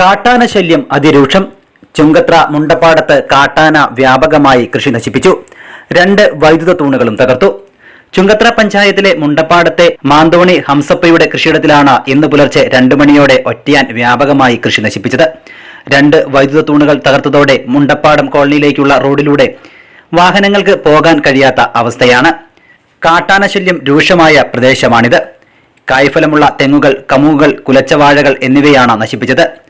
കാട്ടാന ശല്യം അതിരൂക്ഷം. ചുങ്കത്ര മുണ്ടപ്പാടത്ത് കാട്ടാന വ്യാപകമായി കൃഷി നശിപ്പിച്ചു. രണ്ട് വൈദ്യുത തൂണുകളും തകർത്തു. ചുങ്കത്ര പഞ്ചായത്തിലെ മുണ്ടപ്പാടത്തെ മാന്തോണി ഹംസപ്പയുടെ കൃഷിയിടത്തിലാണ് ഇന്ന് പുലർച്ചെ രണ്ടു മണിയോടെ ഒറ്റയാൻ വ്യാപകമായി കൃഷി നശിപ്പിച്ചത്. രണ്ട് വൈദ്യുത തൂണുകൾ തകർത്തതോടെ മുണ്ടപ്പാടം കോളനിയിലേക്കുള്ള റോഡിലൂടെ വാഹനങ്ങൾക്ക് പോകാൻ കഴിയാത്ത അവസ്ഥയാണ്. കാട്ടാന ശല്യം രൂക്ഷമായ പ്രദേശമാണിത്. കായ്ഫലമുള്ള തെങ്ങുകൾ കമുകുകൾ കുലച്ചവാഴകൾ എന്നിവയാണ് നശിപ്പിച്ചത്.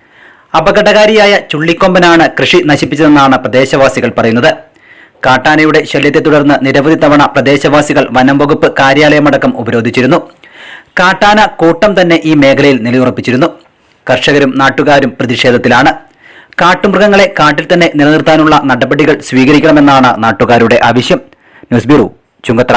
അപകടകാരിയായ ചുള്ളിക്കൊമ്പനാണ് കൃഷി നശിപ്പിച്ചതെന്നാണ് പ്രദേശവാസികൾ പറയുന്നത്. കാട്ടാനയുടെ ശല്യത്തെ തുടർന്ന് നിരവധി തവണ പ്രദേശവാസികൾ വനം വകുപ്പ് കാര്യാലയമടക്കം ഉപരോധിച്ചിരുന്നു. കാട്ടാന കൂട്ടം തന്നെ ഈ മേഖലയിൽ നിലയുറപ്പിച്ചിരുന്നു. കർഷകരും നാട്ടുകാരും പ്രതിഷേധത്തിലാണ്. കാട്ടുമൃഗങ്ങളെ കാട്ടിൽ തന്നെ നിലനിർത്താനുള്ള നടപടികൾ സ്വീകരിക്കണമെന്നാണ് നാട്ടുകാരുടെ ആവശ്യം. News bureau Chungathara.